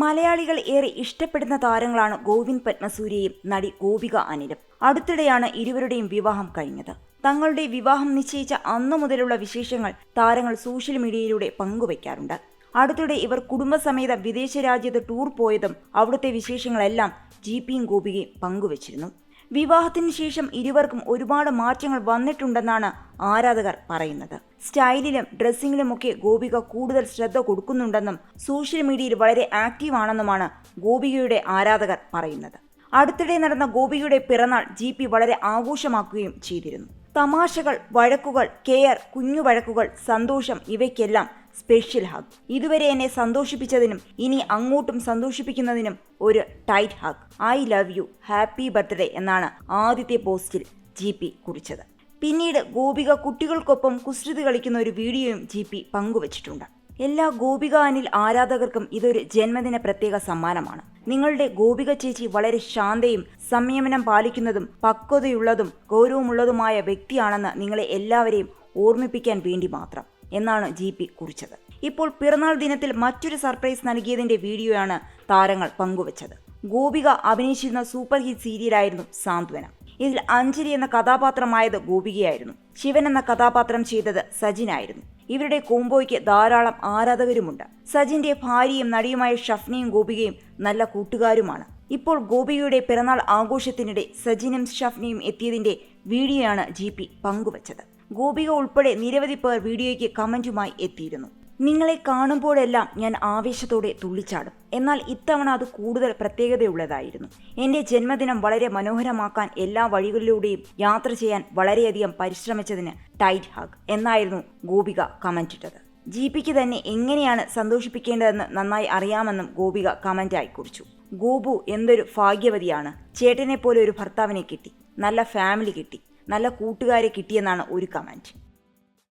മലയാളികൾ ഏറെ ഇഷ്ടപ്പെടുന്ന താരങ്ങളാണ് ഗോവിന്ദ് പത്മസൂര്യയും നടി ഗോപിക അനിലും. അടുത്തിടെയാണ് ഇരുവരുടെയും വിവാഹം കഴിഞ്ഞത്. തങ്ങളുടെ വിവാഹം നിശ്ചയിച്ച അന്നു മുതലുള്ള വിശേഷങ്ങൾ താരങ്ങൾ സോഷ്യൽ മീഡിയയിലൂടെ പങ്കുവയ്ക്കാറുണ്ട്. അടുത്തിടെ ഇവർ കുടുംബസമേത വിദേശ രാജ്യത്ത് ടൂർ പോയതും അവിടുത്തെ വിശേഷങ്ങളെല്ലാം ജി പിയും ഗോപികയും പങ്കുവച്ചിരുന്നു. വിവാഹത്തിന് ശേഷം ഇരുവർക്കും ഒരുപാട് മാറ്റങ്ങൾ വന്നിട്ടുണ്ടെന്നാണ് ആരാധകർ പറയുന്നത്. സ്റ്റൈലിലും ഡ്രസ്സിങ്ങിലുമൊക്കെ ഗോപിക കൂടുതൽ ശ്രദ്ധ കൊടുക്കുന്നുണ്ടെന്നും സോഷ്യൽ മീഡിയയിൽ വളരെ ആക്റ്റീവ് ആണെന്നുമാണ് ഗോപികയുടെ ആരാധകർ പറയുന്നത്. അടുത്തിടെ നടന്ന ഗോപികയുടെ പിറന്നാൾ ജി പി വളരെ ആഘോഷമാക്കുകയും ചെയ്തിരുന്നു. തമാശകൾ വഴക്കുകൾ കെയർ കുഞ്ഞു വഴക്കുകൾ സന്തോഷം ഇവയ്ക്കെല്ലാം സ്പെഷ്യൽ ഹഗ്. ഇതുവരെ എന്നെ സന്തോഷിപ്പിച്ചതിനും ഇനി അങ്ങോട്ടും സന്തോഷിപ്പിക്കുന്നതിനും ഒരു tight hug. I love you happy birthday എന്നാണ് ആദ്യത്തെ പോസ്റ്റിൽ ജി പി കുറിച്ചത്. പിന്നീട് ഗോപിക കുട്ടികൾക്കൊപ്പം കുസൃതി കളിക്കുന്ന ഒരു വീഡിയോയും ജി പി പങ്കുവച്ചിട്ടുണ്ട്. എല്ലാ ഗോപിക അനിൽ ആരാധകർക്കും ഇതൊരു ജന്മദിന പ്രത്യേക സമ്മാനമാണ്. നിങ്ങളുടെ ഗോപിക ചേച്ചി വളരെ ശാന്തയും സംയമനം പാലിക്കുന്നതും പക്വതയുള്ളതും ഗൗരവമുള്ളതുമായ വ്യക്തിയാണെന്ന് നിങ്ങളെ എല്ലാവരെയും ഓർമ്മിപ്പിക്കാൻ വേണ്ടി മാത്രം. എന്നാണ് ജി പി കുറിച്ചത്. ഇപ്പോൾ പിറന്നാൾ ദിനത്തിൽ മറ്റൊരു സർപ്രൈസ് നൽകിയതിന്റെ വീഡിയോയാണ് താരങ്ങൾ പങ്കുവച്ചത്. ഗോപിക അഭിനയിച്ചിരുന്ന സൂപ്പർ ഹിറ്റ് സീരിയലായിരുന്നു സാന്ത്വനം. ഇതിൽ അഞ്ജലി എന്ന കഥാപാത്രമായത് ഗോപികയായിരുന്നു. ശിവൻ എന്ന കഥാപാത്രം ചെയ്തത് സജിനായിരുന്നു. ഇവരുടെ കോംബോയ്ക്ക് ധാരാളം ആരാധകരുമുണ്ട്. സജിന്റെ ഭാര്യയും നടിയുമായ ഷഫ്നയും ഗോപികയും നല്ല കൂട്ടുകാരുമാണ്. ഇപ്പോൾ ഗോപികയുടെ പിറന്നാൾ ആഘോഷത്തിനിടെ സജിനും ഷഫ്നയും എത്തിയതിന്റെ വീഡിയോയാണ് ജി പി പങ്കുവച്ചത്. ഗോപിക ഉൾപ്പെടെ നിരവധി പേർ വീഡിയോയ്ക്ക് കമന്റുമായി എത്തിയിരുന്നു. നിങ്ങളെ കാണുമ്പോഴെല്ലാം ഞാൻ ആവേശത്തോടെ തുള്ളിച്ചാടും. എന്നാൽ ഇത്തവണ അത് കൂടുതൽ പ്രത്യേകതയുള്ളതായിരുന്നു. എന്റെ ജന്മദിനം വളരെ മനോഹരമാക്കാൻ എല്ലാ വഴികളിലൂടെയും യാത്ര ചെയ്യാൻ വളരെയധികം പരിശ്രമിച്ചതിന് ടൈറ്റ് ഹാഗ് എന്നായിരുന്നു ഗോപിക കമന്റിട്ടത്. ജിപിക്ക് തന്നെ എങ്ങനെയാണ് സന്തോഷിപ്പിക്കേണ്ടതെന്ന് നന്നായി അറിയാമെന്നും ഗോപിക കമന്റായി കുറിച്ചു. ഗോപു എന്തൊരു ഭാഗ്യവതിയാണ്. ചേട്ടനെ പോലെ ഒരു ഭർത്താവിനെ കിട്ടി. നല്ല ഫാമിലി കിട്ടി. നല്ല കൂട്ടുകാരെ കിട്ടിയെന്നാണ് ഒരു കമന്റ്